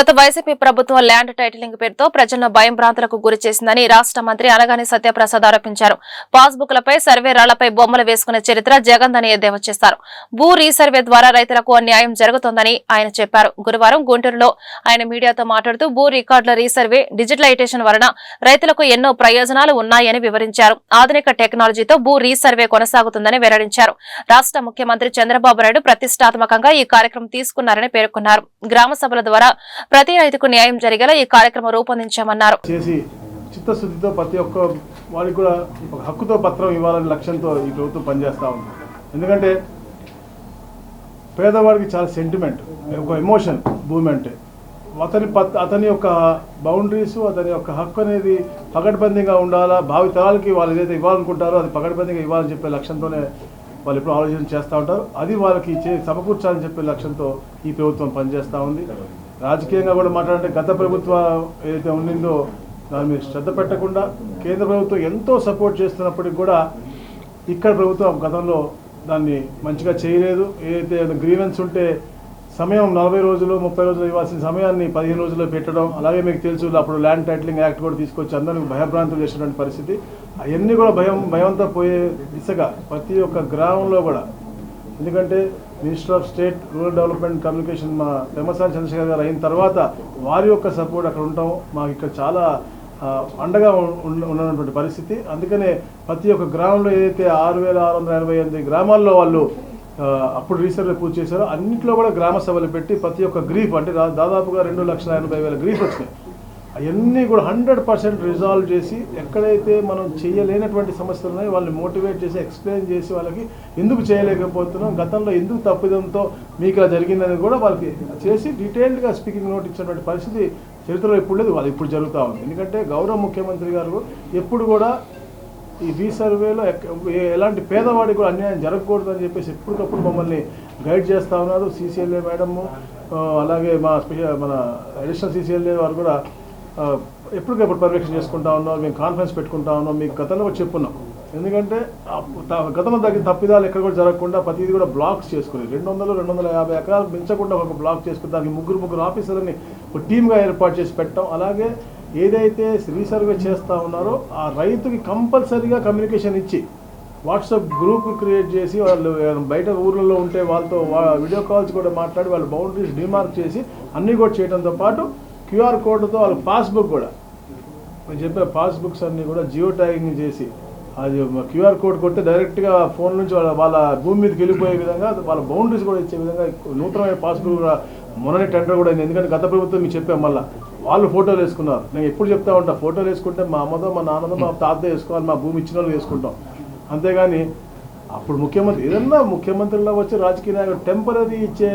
గత వైసీపీ ప్రభుత్వం land titling పేరుతో ప్రజలను భయం భ్రాంతులకు గురి చేసిందని రాష్ట్ర మంత్రి అనగాని సత్యప్రసాద్ ఆరోపించారు. పాస్బుక్లపై సర్వే రాళ్ళపై బొమ్మలు వేసుకునే చరిత్ర జగన్ అని ఎద్దేవా చేస్తారు. భూ రీసర్వే ద్వారా రైతులకు అన్యాయం జరుగుతోందని ఆయన చెప్పారు. గురువారం గుంటూరులో ఆయన మీడియాతో మాట్లాడుతూ భూ రికార్డుల రీసర్వే డిజిటలైజేషన్ వలన రైతులకు ఎన్నో ప్రయోజనాలు ఉన్నాయని వివరించారు. ఆధునిక టెక్నాలజీతో భూ రీసర్వే కొనసాగుతుందని వెల్లడించారు. రాష్ట్ర ముఖ్యమంత్రి చంద్రబాబు నాయుడు ప్రతిష్టాత్మకంగా ఈ కార్యక్రమం తీసుకున్నారని పేర్కొన్నారు. గ్రామ సభల ద్వారా ప్రతి రైతుకు న్యాయం జరిగేలా ఈ కార్యక్రమం రూపొందించామన్నారు. చేసి చిత్తశుద్ధితో ప్రతి ఒక్క వారికి కూడా ఒక హక్కుతో పత్రం ఇవ్వాలనే లక్ష్యంతో ఈ ప్రభుత్వం పనిచేస్తూ ఉంది. ఎందుకంటే పేదవాడికి చాలా సెంటిమెంట్ ఒక ఎమోషన్ భూమి అంటే. అతని అతని యొక్క బౌండరీస్ అతని యొక్క హక్కు అనేది పకడ్బందీగా ఉండాలా భావి తరాలకి వాళ్ళు ఏదైతే ఇవ్వాలనుకుంటారో అది పకడ్బందీగా ఇవ్వాలని చెప్పే లక్ష్యంతోనే వాళ్ళు ఎప్పుడు ఆలోచన చేస్తూ ఉంటారు. అది వాళ్ళకి చే సమకూర్చాలని చెప్పే లక్ష్యంతో ఈ ప్రభుత్వం పనిచేస్తూ ఉంది. రాజకీయంగా కూడా మాట్లాడంటే గత ప్రభుత్వం ఏదైతే ఉండిందో దాని మీద శ్రద్ధ పెట్టకుండా కేంద్ర ప్రభుత్వం ఎంతో సపోర్ట్ చేస్తున్నప్పటికి కూడా ఇక్కడ ప్రభుత్వం గతంలో దాన్ని మంచిగా చేయలేదు. ఏదైతే గ్రీవెన్స్ ఉంటే సమయం నలభై రోజులు ముప్పై రోజులు ఇవ్వాల్సిన సమయాన్ని పదిహేను రోజుల్లో పెట్టడం అలాగే మీకు తెలుసు అప్పుడు ల్యాండ్ టైటిలింగ్ యాక్ట్ కూడా తీసుకొచ్చి అందరికీ భయభ్రాంతులు చేసినటువంటి పరిస్థితి. అవన్నీ కూడా భయం భయంతో పోయే దిశగా ప్రతి ఒక్క గ్రామంలో కూడా ఎందుకంటే minister of state rural development communication మా పెమ్మసాని చంద్రశేఖర్ గారు అయిన తర్వాత వారి యొక్క సపోర్ట్ అక్కడ ఉండటం మాకు ఇక్కడ చాలా అండగా ఉన్న- ఉన్నటువంటి పరిస్థితి. అందుకనే ప్రతి ఒక్క గ్రామంలో ఏదైతే ఆరు వేల ఆరు వందల ఎనభై ఎనిమిది గ్రామాల్లో వాళ్ళు అప్పుడు రీసెంట్గా పూర్తి చేశారో అన్నింటిలో కూడా గ్రామ సభలు పెట్టి ప్రతి ఒక్క గ్రీఫ్ అంటే దాదాపుగా రెండు లక్షల ఎనభై వేల గ్రీఫ్ వచ్చినాయి. అవన్నీ కూడా హండ్రెడ్ పర్సెంట్ రిజాల్వ్ చేసి ఎక్కడైతే మనం చేయలేనటువంటి సమస్యలు ఉన్నాయో వాళ్ళని మోటివేట్ చేసి ఎక్స్ప్లెయిన్ చేసి వాళ్ళకి ఎందుకు చేయలేకపోతున్నాం గతంలో ఎందుకు తప్పిదంతో మీకు ఇలా జరిగిందని కూడా వాళ్ళకి చేసి డీటెయిల్డ్గా స్పీకింగ్ నోట్ ఇచ్చినటువంటి పరిస్థితి చరిత్రలో ఎప్పుడు లేదు వాళ్ళు ఇప్పుడు జరుగుతూ ఉంది. ఎందుకంటే గౌరవ ముఖ్యమంత్రి గారు ఎప్పుడు కూడా ఈ రీసర్వేలో ఎలాంటి పేదవాడికి కూడా అన్యాయం జరగకూడదు అని చెప్పేసి ఎప్పటికప్పుడు మమ్మల్ని గైడ్ చేస్తూ ఉన్నారు. సీసీఎల్ఏ మేడము అలాగే మా స్పెషల్ మన అడిషనల్ సీసీఎల్ఏ వారు కూడా ఎప్పటికప్పుడు పర్యవేక్షణ చేసుకుంటా ఉన్నాం మేము కాన్ఫరెన్స్ పెట్టుకుంటా ఉన్నాం మీకు గతంలో చెప్పున్నాం. ఎందుకంటే గతంలో తగ్గిన తప్పిదాలు ఎక్కడ కూడా జరగకుండా ప్రతిదీ కూడా బ్లాక్స్ చేసుకుని రెండు వందలు రెండు వందల యాభై ఎకరాలు పెంచకుండా ఒక బ్లాక్ చేసుకుని దానికి ముగ్గురు ముగ్గురు ఆఫీసర్ని ఒక టీమ్గా ఏర్పాటు చేసి పెట్టడం. అలాగే ఏదైతే రీసర్వే చేస్తూ ఉన్నారో ఆ రైతుకి కంపల్సరీగా కమ్యూనికేషన్ ఇచ్చి వాట్సాప్ గ్రూప్ క్రియేట్ చేసి వాళ్ళు బయట ఊర్లలో ఉంటే వాళ్ళతో వీడియో కాల్స్ కూడా మాట్లాడి వాళ్ళ బౌండరీస్ డిమార్క్ చేసి అన్నీ కూడా చేయడంతో పాటు క్యూఆర్ కోడ్తో వాళ్ళ పాస్బుక్ కూడా. నేను చెప్పే పాస్బుక్స్ అన్నీ కూడా జియో ట్యాగింగ్ చేసి అది క్యూఆర్ కోడ్ కొట్టి డైరెక్ట్గా ఫోన్ నుంచి వాళ్ళ వాళ్ళ భూమి మీదకి వెళ్ళిపోయే విధంగా వాళ్ళ బౌండరీస్ కూడా ఇచ్చే విధంగా నూతనమైన పాస్బుక్ కూడా మొన్ననే టెండర్ కూడా అయింది. ఎందుకంటే గత ప్రభుత్వం మీకు చెప్పాం మళ్ళీ వాళ్ళు ఫోటోలు వేసుకున్నారు. నేను ఎప్పుడు చెప్తా ఉంటా ఫోటోలు వేసుకుంటే మా అమ్మతో మా నాన్నతో మా తాత వేసుకోవాలి మా భూమి ఇచ్చిన వాళ్ళు వేసుకుంటాం. అంతేగాని అప్పుడు ముఖ్యమంత్రి ఏదన్నా ముఖ్యమంత్రిలో వచ్చి రాజకీయ నాయకుడు టెంపరీ ఇచ్చే